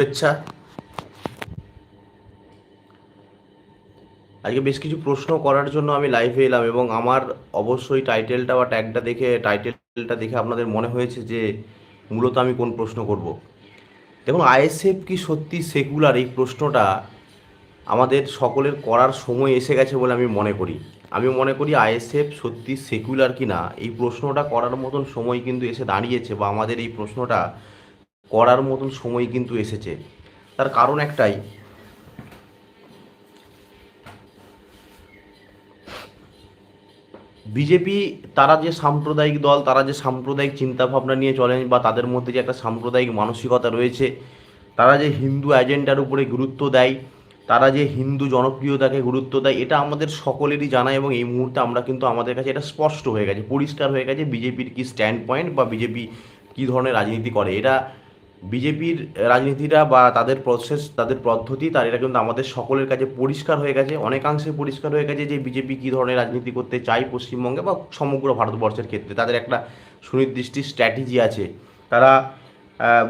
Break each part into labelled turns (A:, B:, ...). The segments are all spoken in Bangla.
A: শুভেচ্ছা আজকে বেশ কিছু প্রশ্ন করার জন্য আমি লাইভে এলাম এবং আমার অবশ্যই টাইটেলটা বা ট্যাগটা দেখে টাইটেলটা দেখে আপনাদের মনে হয়েছে যে মূলত আমি কোন প্রশ্ন করব। দেখুন আইএসএফ কি সত্যি সেকুলার এই প্রশ্নটা আমাদের সকলের করার সময় এসে গেছে বলে আমি মনে করি। আমি মনে করি আইএসএফ সত্যি সেকুলার কি না এই প্রশ্নটা করার মতন সময় কিন্তু এসে দাঁড়িয়েছে বা আমাদের এই প্রশ্নটা করার মতন সময় কিন্তু এসেছে। তার কারণ একটাই। বিজেপি তারা যে সাম্প্রদায়িক দল, তারা যে সাম্প্রদায়িক চিন্তাভাবনা নিয়ে চলেন বা তাদের মধ্যে যে একটা সাম্প্রদায়িক মানসিকতা রয়েছে, তারা যে হিন্দু এজেন্ডার উপরে গুরুত্ব দেয়, তারা যে হিন্দু জনপ্রিয়তাকে গুরুত্ব দেয়, এটা আমাদের সকলেরই জানা এবং এই মুহূর্তে আমরা কিন্তু আমাদের কাছে এটা স্পষ্ট হয়ে গেছে, পরিষ্কার হয়ে গেছে বিজেপির কী স্ট্যান্ড পয়েন্ট বা বিজেপি কী ধরনের রাজনীতি করে। এটা বিজেপির রাজনীতিটা বা তাদের প্রসেস তাদের পদ্ধতি, তার এটা কিন্তু আমাদের সকলের কাছে পরিষ্কার হয়ে গেছে, অনেকাংশে পরিষ্কার হয়ে গেছে যে বিজেপি কী ধরনের রাজনীতি করতে চায় পশ্চিমবঙ্গে বা সমগ্র ভারতবর্ষের ক্ষেত্রে। তাদের একটা সুনির্দিষ্ট স্ট্র্যাটেজি আছে। তারা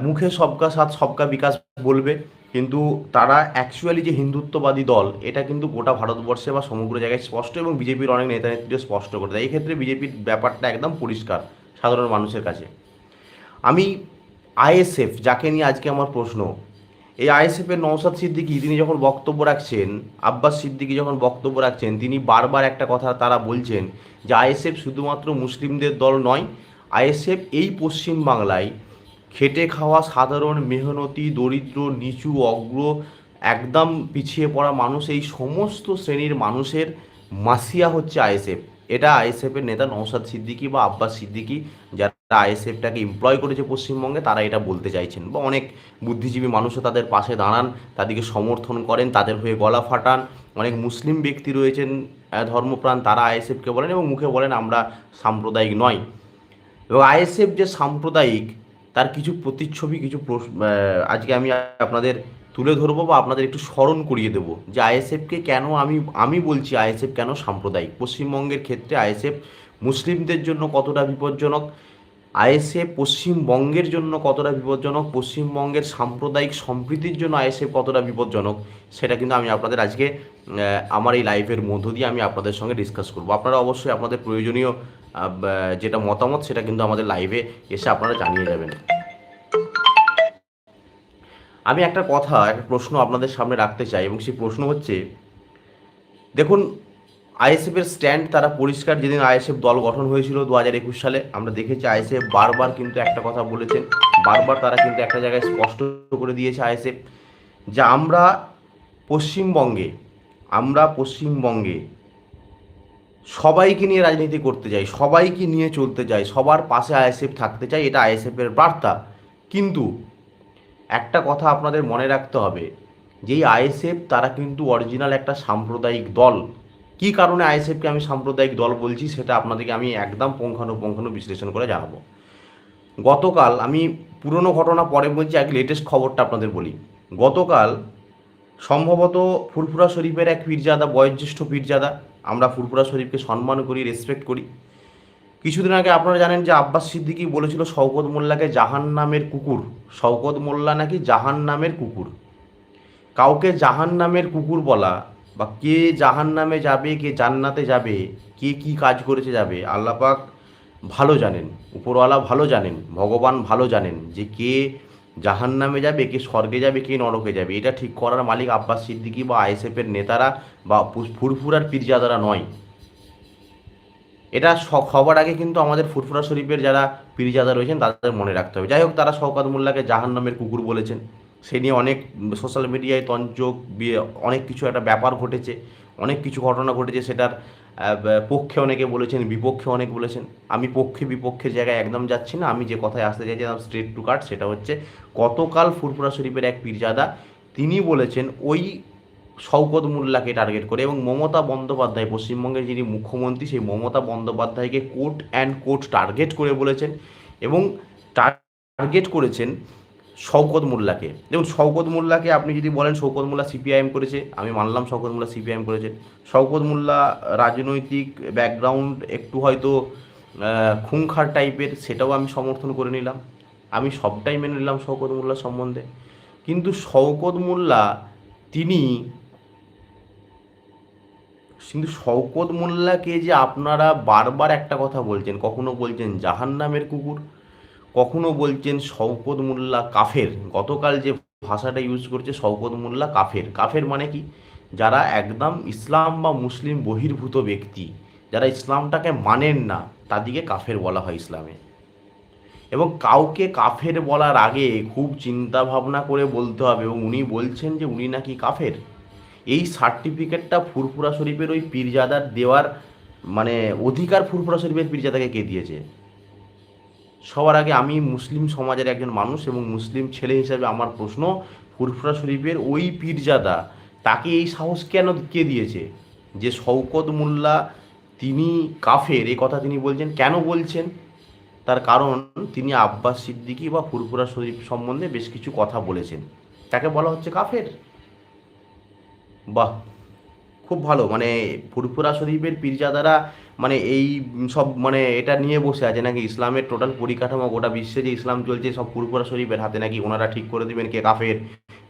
A: মুখে সবকা সাথ, সবকা বিকাশ বলবে, কিন্তু তারা অ্যাকচুয়ালি যে হিন্দুত্ববাদী দল, এটা কিন্তু গোটা ভারতবর্ষে বা সমগ্র জায়গায় স্পষ্ট এবং বিজেপির অনেক নেতা নেত্রীও স্পষ্ট করে দেয়। এই ক্ষেত্রে বিজেপির ব্যাপারটা একদম পরিষ্কার, সাধারণ মানুষের কাছে। আমি আইএসএফ, যাকে নিয়ে আজকে আমার প্রশ্ন, এই আইএসএফের নৌসাদ সিদ্দিকি তিনি যখন বক্তব্য রাখছেন, আব্বাস সিদ্দিকি যখন বক্তব্য রাখছেন, তিনি বারবার একটা কথা তারা বলছেন যে আইএসএফ শুধুমাত্র মুসলিমদের দল নয়, আইএসএফ এই পশ্চিম বাংলায় খেটে খাওয়া সাধারণ মেহনতি, দরিদ্র, নিচু, অগ্র, একদম পিছিয়ে পড়া মানুষ, এই সমস্ত শ্রেণির মানুষের মাসিয়া হচ্ছে আইএসএফ। এটা আইএসএফের নেতা নৌসাদ সিদ্দিকী বা আব্বাস সিদ্দিকী, যারা আইএসএফটাকে এমপ্লয় করেছে পশ্চিমবঙ্গে, তারা এটা বলতে চাইছেন। বা অনেক বুদ্ধিজীবী মানুষও তাদের পাশে দাঁড়ান, তাদেরকে সমর্থন করেন, তাদের হয়ে গলা ফাটান। অনেক মুসলিম ব্যক্তি রয়েছেন ধর্মপ্রাণ, তারা আইএসএফকে বলেন এবং মুখে বলেন, আমরা সাম্প্রদায়িক নয়। এবং আইএসএফ যে সাম্প্রদায়িক, তার কিছু প্রতিচ্ছবি, কিছু আজকে আমি আপনাদের তুলে ধরবো বা আপনাদের একটু স্মরণ করিয়ে দেবো যে আইএসএফকে কেন আমি আমি বলছি আইএসএফ কেন সাম্প্রদায়িক? পশ্চিমবঙ্গের ক্ষেত্রে আইএসএফ মুসলিমদের জন্য কতটা বিপজ্জনক? আইএসএফ পশ্চিমবঙ্গের জন্য কতটা বিপজ্জনক, পশ্চিমবঙ্গের সাম্প্রদায়িক সম্প্রীতির জন্য আইএসএ কতটা বিপজ্জনক, সেটা কিন্তু আমি আপনাদের আজকে আমার এই লাইভের মধ্য দিয়ে আমি আপনাদের সঙ্গে ডিসকাস করব। আপনারা অবশ্যই আপনাদের প্রয়োজনীয় যেটা মতামত সেটা কিন্তু আমাদের লাইভে এসে আপনারা জানিয়ে যাবেন। আমি একটা কথা, একটা প্রশ্ন আপনাদের সামনে রাখতে চাই এবং সেই প্রশ্ন হচ্ছে, দেখুন আইএসএফের স্ট্যান্ড তারা পরিষ্কার যেদিন আইএসএফ দল গঠন হয়েছিল দু হাজার একুশ সালে, আমরা দেখেছি আইএসএফ বারবার কিন্তু একটা কথা বলেছেন, বারবার তারা কিন্তু একটা জায়গায় স্পষ্ট করে দিয়েছে আইএসএফ, যে আমরা পশ্চিমবঙ্গে আমরা পশ্চিমবঙ্গে সবাইকে নিয়ে রাজনীতি করতে চাই, সবাইকে নিয়ে চলতে চাই, সবার পাশে আইএসএফ থাকতে চাই, এটা আইএসএফের বার্তা। কিন্তু একটা কথা আপনাদের মনে রাখতে হবে, যেই আইএসএফ তারা কিন্তু অরিজিনাল একটা সাম্প্রদায়িক দল। কী কারণে আইএসএফকে আমি সাম্প্রদায়িক দল বলছি সেটা আপনাদেরকে আমি একদম পুঙ্খানুপুঙ্খানু বিশ্লেষণ করে জানাব। গতকাল আমি পুরনো ঘটনা পরে বলছি, আগে লেটেস্ট খবরটা আপনাদের বলি। গতকাল সম্ভবত ফুরফুরা শরীফের এক পীরজাদা, বয়োজ্যেষ্ঠ পীরজাদা, আমরা ফুরফুরা শরীফকে সম্মান করি রেসপেক্ট করি। কিছুদিন আগে আপনারা জানেন যে আব্বাস সিদ্দিকি বলেছিল, শওকত মোল্লাকে জাহান নামের কুকুর, শওকত মোল্লা নাকি জাহান নামের কুকুর। কাউকে জাহান নামের কুকুর বলা বা কে জাহান নামে যাবে, কে জান্নাতে যাবে, কে কি কাজ করেছে যাবে আল্লাপাক ভালো জানেন, উপরওয়ালা ভালো জানেন, ভগবান ভালো জানেন যে কে জাহান নামে যাবে, কে স্বর্গে যাবে, কে নরকে যাবে। এটা ঠিক করার মালিক আব্বাস সিদ্দিকী বা আইএসএফের নেতারা বা ফুরফুরার পীরজাদারা নয়। এটা সবার আগে কিন্তু আমাদের ফুরফুরা শরীফের যারা পীরজাদা রয়েছেন তাদের মনে রাখতে হবে। যাই হোক, তারা শওকাত মোল্লাকে জাহান নামের কুকুর বলেছেন। সে নিয়ে অনেক সোশ্যাল মিডিয়ায় তঞ্চক বিয়ে- অনেক কিছু একটা ব্যাপার ঘটেছে। অনেক কিছু ঘটনা ঘটেছে সেটার পক্ষে অনেকে বলেছেন, বিপক্ষে অনেক বলেছেন। আমি পক্ষে বিপক্ষের জায়গায় একদম যাচ্ছি না। আমি যে কথায় আসতে চাইছিলাম স্ট্রেট টু কাট সেটা হচ্ছে, গতকাল ফুরফুরা শরীফের এক পীরজাদা, তিনি বলেছেন ওই শওকত মোল্লাকে টার্গেট করে এবং মমতা বন্দ্যোপাধ্যায়, পশ্চিমবঙ্গের যিনি মুখ্যমন্ত্রী, সেই মমতা বন্দ্যোপাধ্যায়কে কোর্ট অ্যান্ড কোর্ট টার্গেট করে বলেছেন এবং টার্গেট করেছেন শওকত মোল্লাকে। দেখুন, শওকত মোল্লাকে আপনি যদি বলেন, শওকত মোল্লা সিপিআইএম করেছে, আমি মানলাম শওকত মোল্লা সিপিআইএম করেছে। শওকত মোল্লা রাজনৈতিক ব্যাকগ্রাউন্ড একটু হয়তো খুংখার টাইপের, সেটাও আমি সমর্থন করে নিলাম। আমি সবটাই মেনে নিলাম শওকত মোল্লা সম্বন্ধে। কিন্তু শওকত মোল্লা, তিনি কিন্তু শওকত মোল্লাকে যে আপনারা বারবার একটা কথা বলছেন, কখনো বলছেন জাহান্নামের কুকুর কখনো বলছেন শওকত মোল্লা কাফের। গতকাল যে ভাষাটা ইউজ করছে শওকত মোল্লা কাফের। কাফের মানে কি? যারা একদম ইসলাম বা মুসলিম বহির্ভূত ব্যক্তি, যারা ইসলামটাকে মানেন না, তাদেরকে কাফের বলা হয় ইসলামে। এবং কাউকে কাফের বলার আগে খুব চিন্তা ভাবনা করে বলতে হবে এবং উনি বলছেন যে উনি নাকি কাফের। এই সার্টিফিকেটটা ফুরফুরা শরীফের ওই পীরজাদার দেওয়ার মানে অধিকার ফুরফুরা শরীফের পীরজাদাকে কে দিয়েছে? সবার আগে আমি মুসলিম সমাজের একজন মানুষ এবং মুসলিম ছেলে হিসাবে আমার প্রশ্ন ফুরফুরা শরীফের ওই পীরজাদা তাকে এই সাহস কেন কে দিয়েছে? যে শওকত মোল্লা তিনি কাফের এই কথা তিনি বলছেন, কেন বলছেন? তার কারণ তিনি আব্বাস সিদ্দিকী বা ফুরফুরা শরীফ সম্বন্ধে বেশ কিছু কথা বলেছেন। তাকে বলা হচ্ছে কাফের। বাহ! খুব ভালো মানে ফুরফুরা শরীফের পীরজাদারা মানে এই সব মানে এটা নিয়ে বসে আছে নাকি? ইসলামের টোটাল পরিকাঠামো, গোটা বিশ্বে যে ইসলাম চলছে, সব ফুরফুরা শরীফের হাতে নাকি ওনারা ঠিক করে দেবেন? কে কাফের,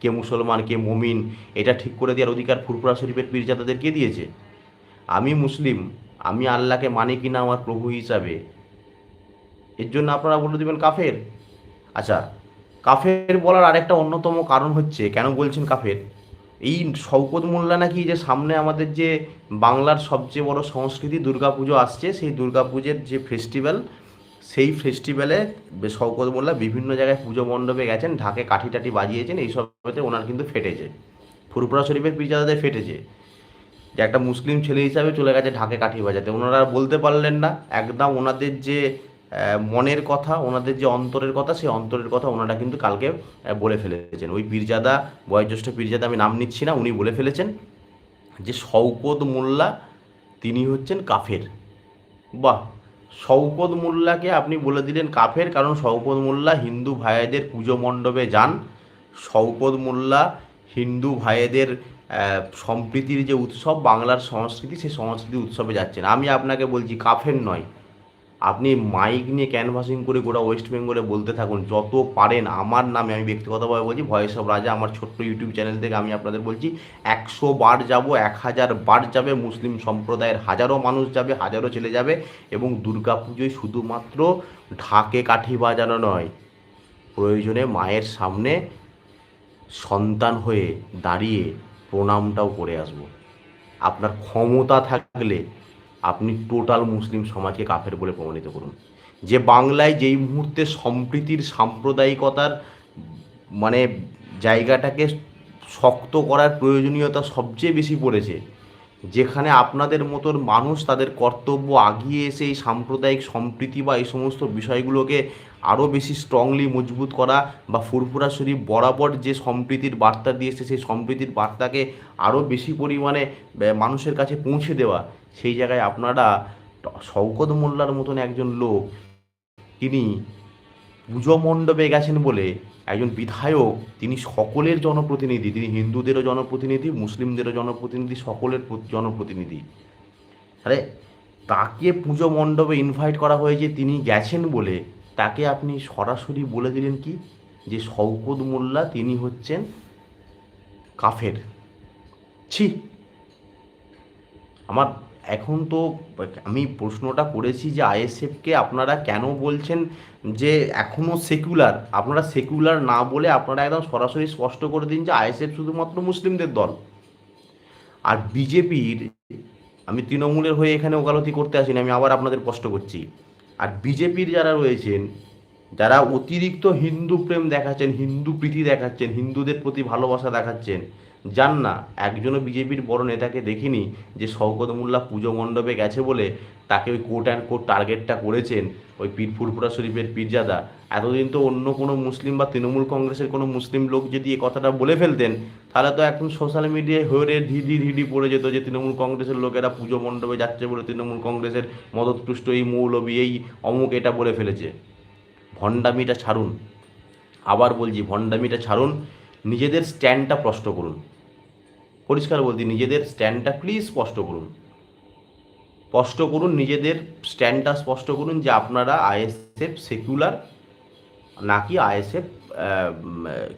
A: কে মুসলমান, কে মমিন, এটা ঠিক করে দেওয়ার অধিকার ফুরফুরা শরীফের পীরজাদাদের কে দিয়েছে? আমি মুসলিম, আমি আল্লাহকে মানি কিনা আমার প্রভু হিসাবে। এর জন্য আপনারা বলে দেবেন কাফের। আচ্ছা কাফের বলার আরেকটা অন্যতম কারণ হচ্ছে, কেন বলছেন কাফের? এই শওকত মোল্লা নাকি যে সামনে আমাদের যে বাংলার সবচেয়ে বড় সংস্কৃতি দুর্গাপুজো আসছে, সেই দুর্গাপুজোর যে ফেস্টিভ্যাল সেই ফেস্টিভ্যালে শওকত মোল্লা বিভিন্ন জায়গায় পুজো মণ্ডপে গেছেন, ঢাকে কাঠি টাঠি বাজিয়েছেন এইসবেতে ওনার কিন্তু ফেটেছে। ফুরপুরা শরীফের পিজাদাদের ফেটেছে। যে একটা মুসলিম ছেলে হিসাবে চলে গেছে ঢাকে কাঠি বাজাতে। ওনারা বলতে পারলেন না, একদম ওনাদের যে মনের কথা, ওনাদের যে অন্তরের কথা, সেই অন্তরের কথা ওনারা কিন্তু কালকে বলে ফেলেছেন। ওই পীরজাদা, বয়োজ্যেষ্ঠ পীরজাদা, আমি নাম নিচ্ছি না, উনি বলে ফেলেছেন যে শওকত মোল্লা, তিনি হচ্ছেন কাফের। বাহ! শওকত মোল্লাকে আপনি বলে দিলেন কাফের, কারণ শওকত মোল্লা হিন্দু ভাইয়েদের পুজো মণ্ডপে যান। শওকত মোল্লা হিন্দু ভাইয়েদের সম্প্রীতির যে উৎসব, বাংলার সংস্কৃতি, সেই সংস্কৃতি উৎসবে যাচ্ছেন। আমি আপনাকে বলছি, কাফের নয়। আপনি মাইক নিয়ে ক্যানভাসিং করে গোটা ওয়েস্ট বেঙ্গলে বলতে থাকুন, যত পারেন আমার নামে আমি ব্যক্তিগতভাবে বলছি ভয়েস অফ রাজা আমার ছোট্ট ইউটিউব চ্যানেল থেকে আমি আপনাদের বলছি, একশো বার যাব, এক হাজার বার যাবে, মুসলিম সম্প্রদায়ের হাজারো মানুষ যাবে, হাজারো ছেলে যাবে এবং দুর্গাপুজোয় শুধুমাত্র ঢাকে কাঠি বাজানো নয়, প্রয়োজনে মায়ের সামনে সন্তান হয়ে দাঁড়িয়ে প্রণামটাও করে আসব। আপনার ক্ষমতা থাকলে আপনি টোটাল মুসলিম সমাজকে কাফের বলে প্রমাণিত করুন। যে বাংলায় যেই মুহূর্তে সম্প্রীতির সাম্প্রদায়িকতার মানে জায়গাটাকে শক্ত করার প্রয়োজনীয়তা সবচেয়ে বেশি পড়েছে, যেখানে আপনাদের মতন মানুষ তাদের কর্তব্য আগিয়ে এসে এই সাম্প্রদায়িক সম্প্রীতি বা এই সমস্ত বিষয়গুলোকে আরও বেশি স্ট্রংলি মজবুত করা বা ফুরফুরা শরীফ বরাবর যে সম্প্রীতির বার্তা দিয়েছে সেই সম্প্রীতির বার্তাকে আরও বেশি পরিমাণে মানুষের কাছে পৌঁছে দেওয়া সেই জায়গায় আপনারা শওকত মোল্লার মতন একজন লোক, তিনি পুজো মণ্ডপে গেছেন বলে একজন বিধায়ক, তিনি সকলের জনপ্রতিনিধি, তিনি হিন্দুদেরও জনপ্রতিনিধি, মুসলিমদেরও জনপ্রতিনিধি, সকলের জনপ্রতিনিধি। আরে, তাকে পুজো মণ্ডপে ইনভাইট করা হয়েছে, তিনি গেছেন বলে, তাকে আপনি সরাসরি বলে দিলেন কি? যে শওকত মোল্লা, তিনি হচ্ছেন কাফের। ছি! আমার এখন তো আমি প্রশ্নটা করেছি যে আইএসএফকে আপনারা কেন বলছেন যে এখনও সেকুলার আপনারা সেকুলার না বলে আপনারা একদম সরাসরি স্পষ্ট করে দিন যে আইএসএফ শুধুমাত্র মুসলিমদের দল। আর বিজেপির, আমি তৃণমূলের হয়ে এখানে ওকালতি করতে আসিনি, আমি আবার আপনাদের স্পষ্ট করছি। আর বিজেপির যারা রয়েছেন, যারা অতিরিক্ত হিন্দু প্রেম দেখাচ্ছেন, হিন্দু প্রীতি দেখাচ্ছেন, হিন্দুদের প্রতি ভালোবাসা দেখাচ্ছেন যান না। একজনও বিজেপির বড় নেতাকে দেখিনি যে শওকত মোল্লা পুজো মণ্ডপে গেছে বলে তাকে ওই কোট অ্যান্ড কোট টার্গেটটা করেছেন ওই পীর ফুরফুরা শরীফের পীরজাদা। এতদিন তো অন্য কোনো মুসলিম বা তৃণমূল কংগ্রেসের কোনো মুসলিম লোক যদি এ কথাটা বলে ফেলতেন, তাহলে তো এখন সোশ্যাল মিডিয়ায় হয়ে ঢিডি ঢিডি পড়ে যেত যে তৃণমূল কংগ্রেসের লোকেরা পুজো মণ্ডপে যাচ্ছে বলে তৃণমূল কংগ্রেসের মদতপুষ্ট এই মৌলবী, এই অমুক এটা বলে ফেলেছে। ভণ্ডামিটা ছাড়ুন। আবার বলছি, ভণ্ডামিটা ছাড়ুন। নিজেদের স্ট্যান্ডটা প্রশ্ন করুন। পরিষ্কার বলছি নিজেদের স্ট্যান্ডটা প্লিজ স্পষ্ট করুন। স্পষ্ট করুন নিজেদের স্ট্যান্ডটা স্পষ্ট করুন যে আপনারা আইএসএফ সেকুলার নাকি আইএসএফ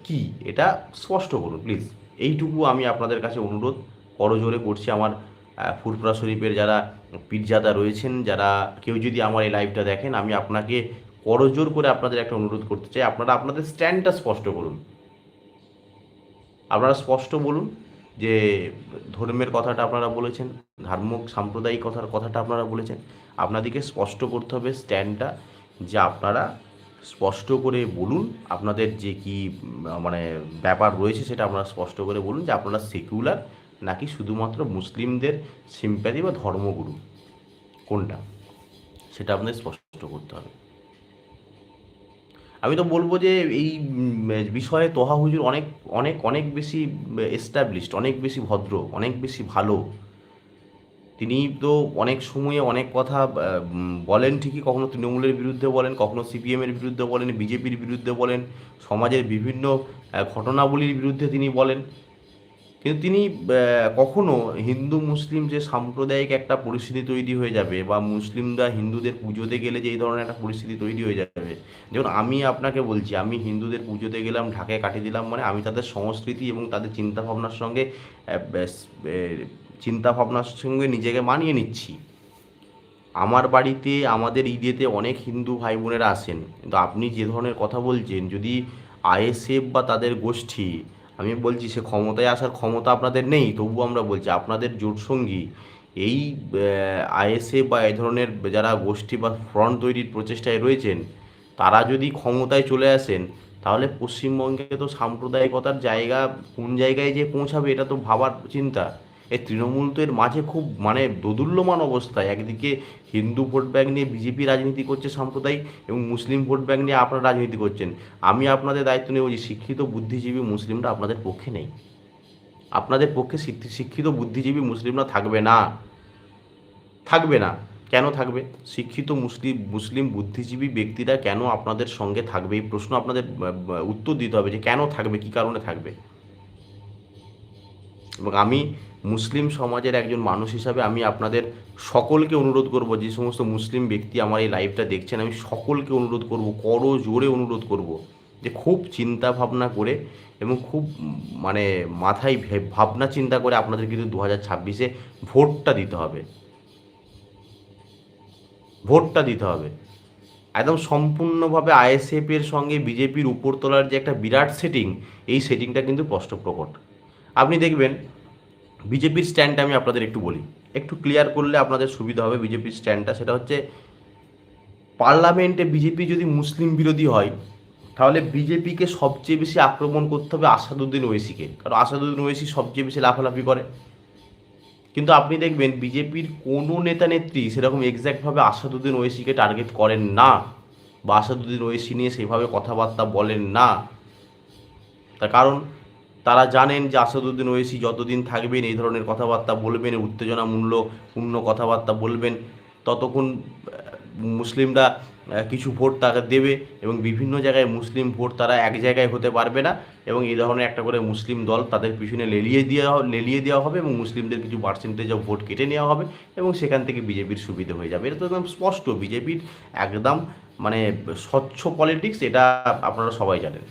A: কি? এটা স্পষ্ট করুন প্লিজ এইটুকু আমি আপনাদের কাছে অনুরোধ। করজোরে করছি আমার আহ, ফুরফুরা শরীফের যারা পীরজাদা রয়েছেন যারা কেউ যদি আমার এই লাইভটা দেখেন আমি আপনাকে করজোর করে আপনাদের একটা অনুরোধ করতে চাই। আপনারা আপনাদের স্ট্যান্ডটা স্পষ্ট করুন। আপনারা স্পষ্ট বলুন যে ধর্মের কথাটা আপনারা বলেছেন, ধার্মিক সাম্প্রদায়িক কথার কথাটা আপনারা বলেছেন আপনাদেরকে স্পষ্ট করতে হবে স্ট্যান্ডটা যে আপনারা স্পষ্ট করে বলুন, আপনাদের যে কি মানে ব্যাপার রয়েছে সেটা আপনারা স্পষ্ট করে বলুন যে আপনারা সেকুলার নাকি শুধুমাত্র মুসলিমদের সিম্প্যাথি বা ধর্মগুরু, কোনটা? সেটা আপনাদের স্পষ্ট করতে হবে। আমি তো বলব যে এই বিষয়ে তোহা হুজুর অনেক অনেক অনেক বেশি এস্টাবলিশড অনেক বেশি ভদ্র, অনেক বেশি ভালো। তিনি তো অনেক সময়ে অনেক কথা বলেন ঠিকই, কখনো তৃণমূলের বিরুদ্ধে বলেন, কখনো সিপিএমের বিরুদ্ধে বলেন, বিজেপির বিরুদ্ধে বলেন, সমাজের বিভিন্ন ঘটনাবলীর বিরুদ্ধে তিনি বলেন। কিন্তু তিনি কখনো হিন্দু মুসলিম যে সাম্প্রদায়িক একটা পরিস্থিতি তৈরি হয়ে যাবে বা মুসলিমরা হিন্দুদের পুজোতে গেলে যে এই ধরনের একটা পরিস্থিতি তৈরি হয়ে যাবে, যেমন আমি আপনাকে বলছি, আমি হিন্দুদের পুজোতে গেলাম, ঢাকায় কাটিয়ে দিলাম মানে আমি তাদের সংস্কৃতি এবং তাদের চিন্তাভাবনার সঙ্গে চিন্তাভাবনার সঙ্গে নিজেকে মানিয়ে নিচ্ছি। আমার বাড়িতে, আমাদের ঈদেতে অনেক হিন্দু ভাই বোনেরা আসেন, কিন্তু আপনি যে ধরনের কথা বলছেন, যদি আইএসএফ বা তাদের গোষ্ঠী আমি বলছি, সে ক্ষমতায় আসার ক্ষমতা আপনাদের নেই তবু আমরা বলছি, আপনাদের জোটসঙ্গী এই আইএসএ বা এই ধরনের যারা গোষ্ঠী বা ফ্রন্ট তৈরির প্রচেষ্টায় রয়েছেন, তারা যদি ক্ষমতায় চলে আসেন, তাহলে পশ্চিমবঙ্গে তো সাম্প্রদায়িকতার জায়গা, কোন জায়গায় যে পৌঁছাবে, এটা তো ভাবার চিন্তা। এই তৃণমূল তো এর মাঝে খুব মানে দোদুল্যমান অবস্থায়। একদিকে হিন্দু ভোট ব্যাংক নিয়ে বিজেপি রাজনীতি করছে সাম্প্রদায়িক এবং মুসলিম ভোট ব্যাংক নিয়ে আপনারা রাজনীতি করছেন। আমি আপনাদের দায়িত্ব নিয়ে বলছি, শিক্ষিত বুদ্ধিজীবী মুসলিমরা আপনাদের পক্ষে নেই। আপনাদের পক্ষে শিক্ষিত বুদ্ধিজীবী মুসলিমরা থাকবে না। থাকবে না। কেন থাকবে? শিক্ষিত মুসলিম মুসলিম বুদ্ধিজীবী ব্যক্তিরা কেন আপনাদের সঙ্গে থাকবে? এই প্রশ্ন আপনাদের উত্তর দিতে হবে যে কেন থাকবে, কী কারণে থাকবে? এবং আমি মুসলিম সমাজের একজন মানুষ হিসাবে আমি আপনাদের সকলকে অনুরোধ করব, যে সমস্ত মুসলিম ব্যক্তি আমার এই লাইভটা দেখছেন, আমি সকলকে অনুরোধ করব, করো, জোরে অনুরোধ করব, যে খুব চিন্তা ভাবনা করে এবং খুব মানে মাথায় ভাবনা চিন্তা করে আপনাদের কিন্তু দু হাজার ছাব্বিশে ভোটটা দিতে হবে। ভোটটা দিতে হবে। একদম সম্পূর্ণভাবে আইএসএফ এর সঙ্গে বিজেপির উপরতলার যে একটা বিরাট সেটিং এই সেটিংটা কিন্তু স্পষ্ট প্রকট আপনি দেখবেন বিজেপির স্ট্যান্ডটা আমি আপনাদের একটু বলি। একটু ক্লিয়ার করলে আপনাদের সুবিধা হবে বিজেপির স্ট্যান্ডটা সেটা হচ্ছে, পার্লামেন্টে বিজেপি যদি মুসলিম বিরোধী হয়, তাহলে বিজেপিকে সবচেয়ে বেশি আক্রমণ করতে হবে আসাদুদ্দিন ওয়েসিকে। কারণ আসাদুদ্দিন ওয়েসি সবচেয়ে বেশি লাফালাফি করে। কিন্তু আপনি দেখবেন, বিজেপির কোনো নেতা নেত্রী সেরকম এক্স্যাক্টভাবে আসাদুদ্দিন ওয়েসিকে টার্গেট করেন না বা আসাদুদ্দিন ওয়েসি নিয়ে সেভাবে কথাবার্তা বলেন না। তার কারণ তারা জানেন যে আসাদুদ্দিন ওয়েসি যতদিন থাকবেন, এই ধরনের কথাবার্তা বলবেন উত্তেজনামূল্য পূর্ণ কথাবার্তা বলবেন, ততক্ষণ মুসলিমরা কিছু ভোট তাকে দেবে এবং বিভিন্ন জায়গায় মুসলিম ভোট তারা এক জায়গায় হতে পারবে না এবং এই ধরনের একটা করে মুসলিম দল তাদের পিছনে লেলিয়ে দেওয়া লেলিয়ে দেওয়া হবে এবং মুসলিমদের কিছু পার্সেন্টেজ অফ ভোট কেটে নেওয়া হবে এবং সেখান থেকে বিজেপির সুবিধা হয়ে যাবে। এটা তো একদম স্পষ্ট, বিজেপির একদম মানে স্বচ্ছ পলিটিক্স এটা আপনারা সবাই জানেন।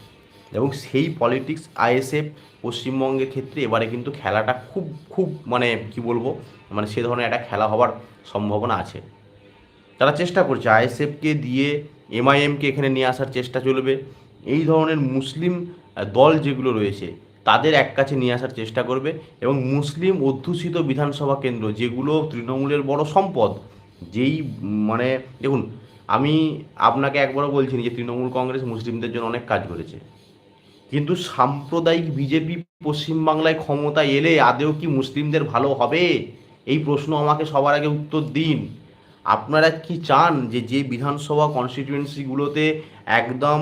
A: এবং সেই পলিটিক্স আইএসএফ পশ্চিমবঙ্গের ক্ষেত্রে এবারে কিন্তু খেলাটা খুব খুব মানে কি বলব? মানে সে ধরনের একটা খেলা হওয়ার সম্ভাবনা আছে। তারা চেষ্টা করছে আইএসএফকে দিয়ে এমআইএমকে এখানে নিয়ে আসার চেষ্টা চলবে। এই ধরনের মুসলিম দল যেগুলো রয়েছে, তাদের এক কাছে নিয়ে আসার চেষ্টা করবে এবং মুসলিম অধ্যুষিত বিধানসভা কেন্দ্র যেগুলো তৃণমূলের বড় সম্পদ, যেই মানে দেখুন, আমি আপনাকে একবারও বলছি যে তৃণমূল কংগ্রেস মুসলিমদের জন্য অনেক কাজ করেছে। কিন্তু সাম্প্রদায়িক বিজেপি পশ্চিমবাংলায় ক্ষমতা এলে আদেও কি মুসলিমদের ভালো হবে? এই প্রশ্ন আমাকে সবার আগে উত্তর দিন। আপনারা কি চান যে যে বিধানসভা কনস্টিটিউয়েন্সিগুলোতে একদম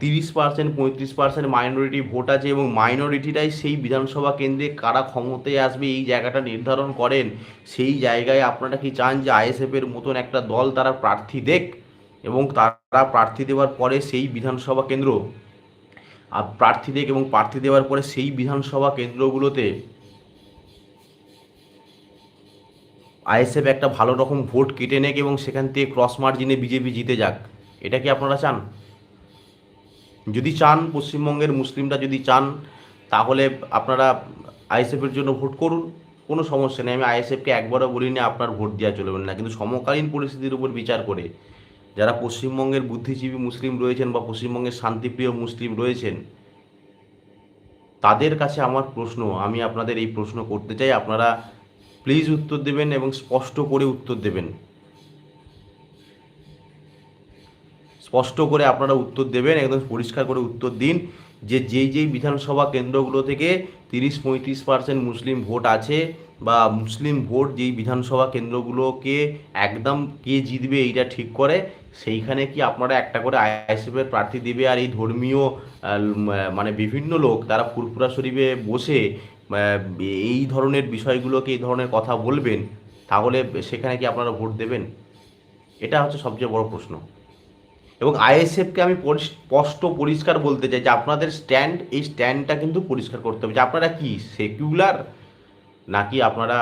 A: তিরিশ পার্সেন্ট পঁয়ত্রিশ পার্সেন্ট মাইনরিটি ভোট আছে এবং মাইনরিটিটাই সেই বিধানসভা কেন্দ্রে কারা ক্ষমতায় আসবে এই জায়গাটা নির্ধারণ করেন, সেই জায়গায় আপনারা কি চান যে আইএসএফের মতন একটা দল তারা প্রার্থী দেখ এবং তারা প্রার্থী দেওয়ার পরে সেই বিধানসভা কেন্দ্র আর প্রার্থী দেখ এবং প্রার্থী দেওয়ার পরে সেই বিধানসভা কেন্দ্রগুলোতে আইএসএফ একটা ভালো রকম ভোট কেটে নেক এবং সেখান থেকে ক্রস মার্জিনে বিজেপি জিতে যাক। এটা কি আপনারা চান? যদি চান, পশ্চিমবঙ্গের মুসলিমরা যদি চান, তাহলে আপনারা আইএসএফের জন্য ভোট করুন। কোনো সমস্যা নেই। আমি আইএসএফকে একবারও বলিনি আপনার ভোট দেওয়া চলবে না। কিন্তু সমকালীন পরিস্থিতির উপর বিচার করে যারা পশ্চিমবঙ্গের বুদ্ধিজীবী মুসলিম রয়েছেন বা পশ্চিমবঙ্গের শান্তিপ্রিয় মুসলিম রয়েছেন, তাদের কাছে আমার প্রশ্ন, আমি আপনাদের এই প্রশ্ন করতে চাই, আপনারা প্লিজ উত্তর দেবেন এবং স্পষ্ট করে উত্তর দেবেন। স্পষ্ট করে আপনারা উত্তর দেবেন, একদম পরিষ্কার করে উত্তর দিন। যে যেই যেই বিধানসভা কেন্দ্রগুলো থেকে তিরিশ পঁয়ত্রিশ পার্সেন্ট মুসলিম ভোট আছে বা মুসলিম ভোট যেই বিধানসভা কেন্দ্রগুলোকে একদম কে জিতবে এইটা ঠিক করে, সেইখানে কি আপনারা একটা করে আইএসএফের প্রার্থী দিবে আর এই ধর্মীয় মানে বিভিন্ন লোক তারা ফুরফুরা শরীফে বসে এই ধরনের বিষয়গুলোকে এই ধরনের কথা বলবেন, তাহলে সেখানে কি আপনারা ভোট দেবেন? এটা হচ্ছে সবচেয়ে বড় প্রশ্ন। এবং আইএসএফকে আমি স্পষ্ট পরিষ্কার বলতে চাই যে আপনাদের স্ট্যান্ড, এই স্ট্যান্ডটা কিন্তু পরিষ্কার করতে হবে। যে আপনারা কি, সেকুলার? নাকি আপনারা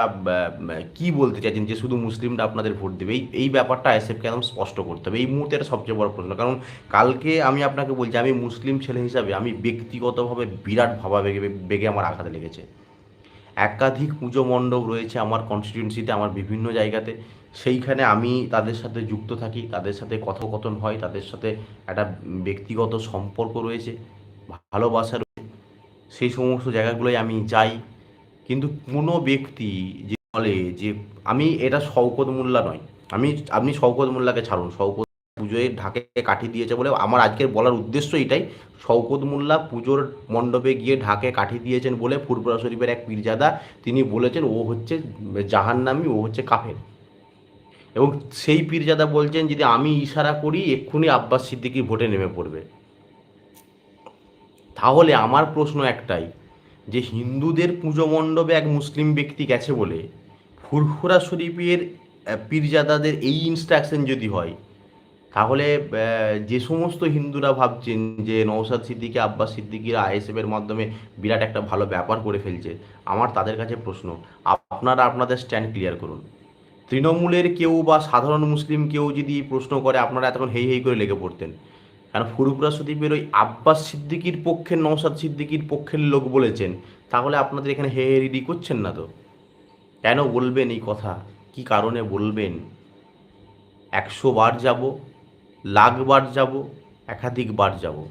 A: কি বলতে চাইছেন যে শুধু মুসলিমরা আপনাদের ভোট দেবে? এই এই ব্যাপারটা আইএসএফকে একদম স্পষ্ট করতে হবে। এই মুহূর্তে এটা সবচেয়ে বড় প্রশ্ন। কারণ কালকে আমি আপনাকে বলছি, আমি মুসলিম ছেলে হিসাবে আমি ব্যক্তিগতভাবে বিরাট ভাবাবেগে বেগে আমার আঘাত লেগেছে। একাধিক পুজো মণ্ডপ রয়েছে আমার কনস্টিটিউন্সিতে আমার বিভিন্ন জায়গাতে। সেইখানে আমি তাদের সাথে যুক্ত থাকি, তাদের সাথে কথোপকথন হয়, তাদের সাথে একটা ব্যক্তিগত সম্পর্ক রয়েছে, ভালোবাসা রয়েছে। সেই সমস্ত জায়গাগুলোয় আমি যাই। কিন্তু কোনো ব্যক্তি যে বলে যে আমি এটা শওকত মোল্লা নয়। আমি, আপনি শওকত মোল্লাকে ছাড়ুন। শওকত পুজোয় ঢাকে কাঠি দিয়েছে বলে আমার আজকের বলার উদ্দেশ্য এটাই। শওকত মোল্লা পুজোর মণ্ডপে গিয়ে ঢাকে কাঠি দিয়েছেন বলে ফুরপুরা শরীফের এক পীরজাদা তিনি বলেছেন, ও হচ্ছে জাহান্নামী, ও হচ্ছে কাফের। এবং সেই পীরজাদা বলছেন, যদি আমি ইশারা করি, এক্ষুনি আব্বাস সিদ্দিকি ভোটে নেমে পড়বে। তাহলে আমার প্রশ্ন একটাই, যে হিন্দুদের পুজো মণ্ডপে এক মুসলিম ব্যক্তি গেছে বলে, ফুরফুরা শরীফের পীরজাদাদের এই ইনস্ট্রাকশন যদি হয়, তাহলে যে সমস্ত হিন্দুরা ভাবছেন যে নৌসাদ সিদ্দিকি, আব্বাস সিদ্দিকিরা আইএসএফের মাধ্যমে বিরাট একটা ভালো ব্যাপার করে ফেলছে, আমার তাদের কাছে প্রশ্ন, আপনারা আপনাদের স্ট্যান্ড ক্লিয়ার করুন। তৃণমূলের কেউ বা সাধারণ মুসলিম কেউ যদি প্রশ্ন করে, আপনারা এতক্ষণ হেই হেই করে লেগে পড়তেন। কারণ ফুরুপুরা শরীফের ওই আব্বাস সিদ্দিকির পক্ষে নৌসাদ সিদ্দিকির পক্ষের লোক বলেছেন, তাহলে আপনাদের এখানে হে হে রেডি করছেন না তো? কেন বলবেন এই কথা? কি কারণে বলবেন? একশো বার যাব, লাখ বার যাব, একাধিক বার যাব।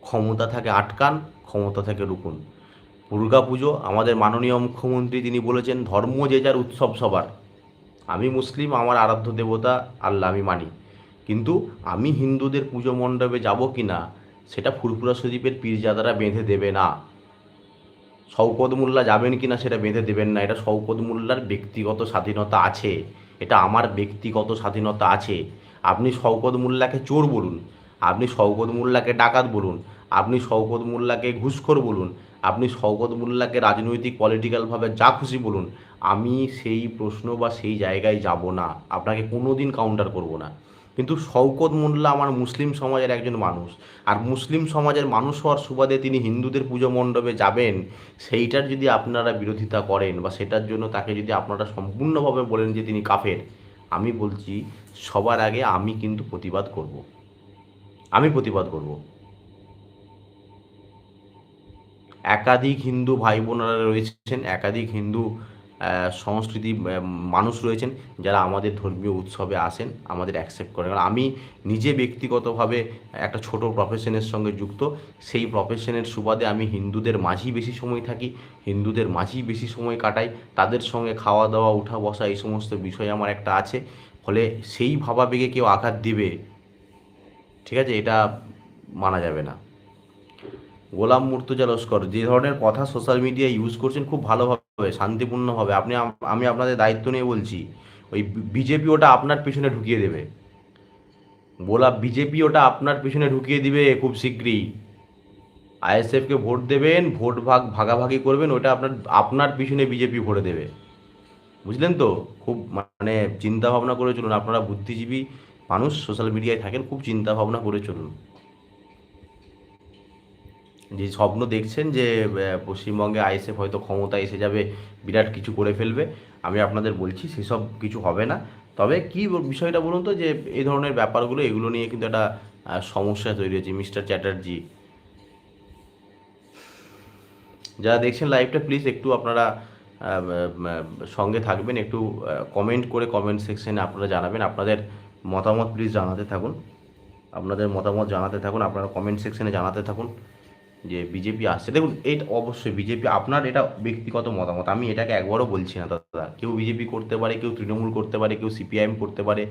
A: ক্ষমতা থাকে আটকান, ক্ষমতা থাকে রুকুন। দুর্গা পুজো আমাদের মাননীয় মুখ্যমন্ত্রী তিনি বলেছেন, ধর্ম যে যার উৎসব সবার। আমি মুসলিম, আমার আরাধ্য দেবতা, আল্লাহ আমি মানি। কিন্তু আমি হিন্দুদের পুজো মণ্ডপে যাব কি না, সেটা ফুরফুরা শরীফের পীরজাদারা বেঁধে দেবে না। শওকত মোল্লা যাবেন কি না, সেটা বেঁধে দেবেন না। এটা শওকত মোল্লার ব্যক্তিগত স্বাধীনতা আছে। এটা আমার ব্যক্তিগত স্বাধীনতা আছে। আপনি শওকত মোল্লাকে চোর বলুন, আপনি শওকত মোল্লাকে ডাকাত বলুন, আপনি শওকত মোল্লাকে ঘুষখোর বলুন, আপনি শওকত মোল্লাকে রাজনৈতিক পলিটিক্যালভাবে যা খুশি বলুন আমি সেই প্রশ্ন বা সেই জায়গায় যাব না। আপনাকে কোনো দিন কাউন্টার করব না। কিন্তু শওকত মোল্লা আমার মুসলিম সমাজের একজন মানুষ। আর মুসলিম সমাজের মানুষ হওয়ার সুবাদে তিনি হিন্দুদের পুজো মণ্ডপে যাবেন, সেইটার যদি আপনারা বিরোধিতা করেন বা সেটার জন্য তাকে যদি আপনারা সম্পূর্ণভাবে বলেন যে তিনি কাফের, আমি বলছি সবার আগে আমি কিন্তু প্রতিবাদ করব। আমি প্রতিবাদ করব। একাধিক হিন্দু ভাই বোনেরা রয়েছেন, একাধিক হিন্দু সংস্কৃতি মানুষ রয়েছেন যারা আমাদের ধর্মীয় উৎসবে আসেন, আমাদের অ্যাকসেপ্ট করেন। কারণ আমি নিজে ব্যক্তিগতভাবে একটা ছোট প্রফেশনের সঙ্গে যুক্ত। সেই প্রফেশনের সুবাদে আমি হিন্দুদের মাঝেই বেশি সময় থাকি, হিন্দুদের মাঝেই বেশি সময় কাটাই। তাদের সঙ্গে খাওয়া দাওয়া, উঠা বসা এই সমস্ত বিষয় আমার একটা আছে। ফলে সেই ভাবাবেগে কেউ আঘাত দিবে, ঠিক আছে? এটা মানা যাবে না। গোলাম মুর্তুজা লস্কর, যে ধরনের কথা সোশ্যাল মিডিয়ায় ইউজ করছেন, খুব ভালোভাবে শান্তিপূর্ণভাবে। আপনি আমি আপনাদের দায়িত্ব নিয়ে বলছি, ওই বিজেপি ওটা আপনার পিছনে ঢুকিয়ে দেবে। বলা, বিজেপি ওটা আপনার পিছনে ঢুকিয়ে দিবে খুব শীঘ্রই। আইএসএফকে ভোট দেবেন, ভোট ভাগ, ভাগাভাগি করবেন, ওটা আপনার আপনার পিছনে বিজেপি ভরে দেবে। বুঝলেন তো? খুব মানে চিন্তা ভাবনা করে চলুন, আপনারা বুদ্ধিজীবী মানুষ, সোশ্যাল মিডিয়ায় থাকেন, খুব চিন্তা ভাবনা করে চলুন। যে স্বপ্ন দেখছেন যে পশ্চিমবঙ্গে আইএসএফ হয়তো ক্ষমতা এসে যাবে, বিরাট কিছু করে ফেলবে, আমি আপনাদের বলছি সেসব কিছু হবে না। তবে কি বিষয়টা বলুন তো যে, এই ধরনের ব্যাপারগুলো, এগুলো নিয়ে কিন্তু একটা সমস্যা তৈরি হয়েছে, মিস্টার চ্যাটার্জি। যারা দেখছেন লাইভটা, প্লিজ একটু আপনারা সঙ্গে থাকবেন, একটু কমেন্ট করে কমেন্ট সেকশনে আপনারা জানাবেন, আপনাদের মতামত প্লিজ জানাতে থাকুন। আপনাদের মতামত জানাতে থাকুন, আপনারা কমেন্ট সেকশনে জানাতে থাকুন। যে বিজেপি আসছে। দেখুন, এটা, অবশ্যই বিজেপি আপনার এটা ব্যক্তিগত মতামত। আমি এটাকে একবারও বলছি না, দাদা। কেউ বিজেপি করতে পারে, কেউ তৃণমূল করতে পারে, কেউ সিপিআইএম করতে পারে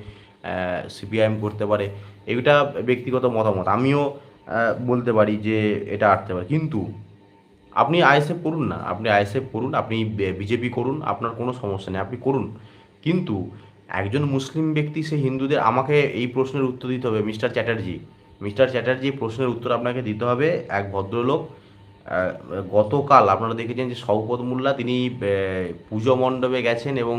A: সিপিআইএম করতে পারে এটা ব্যক্তিগত মতামত। আমিও বলতে পারি যে এটা আটতে পারে। কিন্তু আপনি আইএসএফ করুন না। আপনি আইএসএফ করুন, আপনি বিজেপি করুন, আপনার কোনো সমস্যা নেই, আপনি করুন। কিন্তু একজন মুসলিম ব্যক্তি, সে হিন্দুদের, আমাকে এই প্রশ্নের উত্তর দিতে হবে, মিস্টার চ্যাটার্জি। মিস্টার চ্যাটার্জি প্রশ্নের উত্তর আপনাকে দিতে হবে এক ভদ্রলোক। গতকাল আপনারা দেখেছেন যে শওকত মোল্লা তিনি পুজো মণ্ডপে গেছেন এবং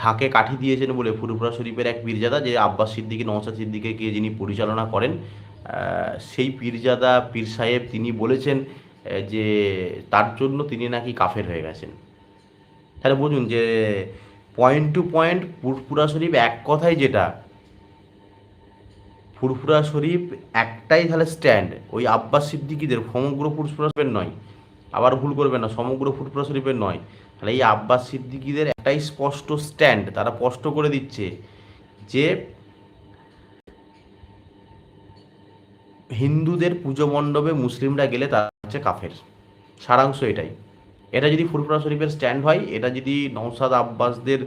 A: ঢাকে কাঠি দিয়েছেন বলে ফুরফুরা শরীফের এক পীরজাদা, যে আব্বাস সিদ্দিকী, নওশাদ গিয়ে যিনি পরিচালনা করেন সেই পীরজাদা পীর সাহেব তিনি বলেছেন যে তার জন্য তিনি নাকি কাফের হয়ে গেছেন। তাহলে বুঝুন যে point to point Furfura Sharif এক কথাই যেটা ফুরফুরা শরীফ একটাই তাহলে স্ট্যান্ড ওই আব্বাস সিদ্দিকিদের সমগ্র ফুরফুরা শরীফের নয়। আবার ভুল করবেন না, সমগ্র ফুরফুরা শরীফের নয়। তাহলে এই আব্বাস সিদ্দিকিদের একটাই স্পষ্ট স্ট্যান্ড তারা স্পষ্ট করে দিচ্ছে যে হিন্দুদের পুজো মণ্ডপে মুসলিমরা গেলে তারা হচ্ছে কাফের। সারাংশ এটাই। এটা যদি ফুরফুরা শরীফের স্ট্যান্ড হয়, এটা যদি নওসাদ আব্বাসদের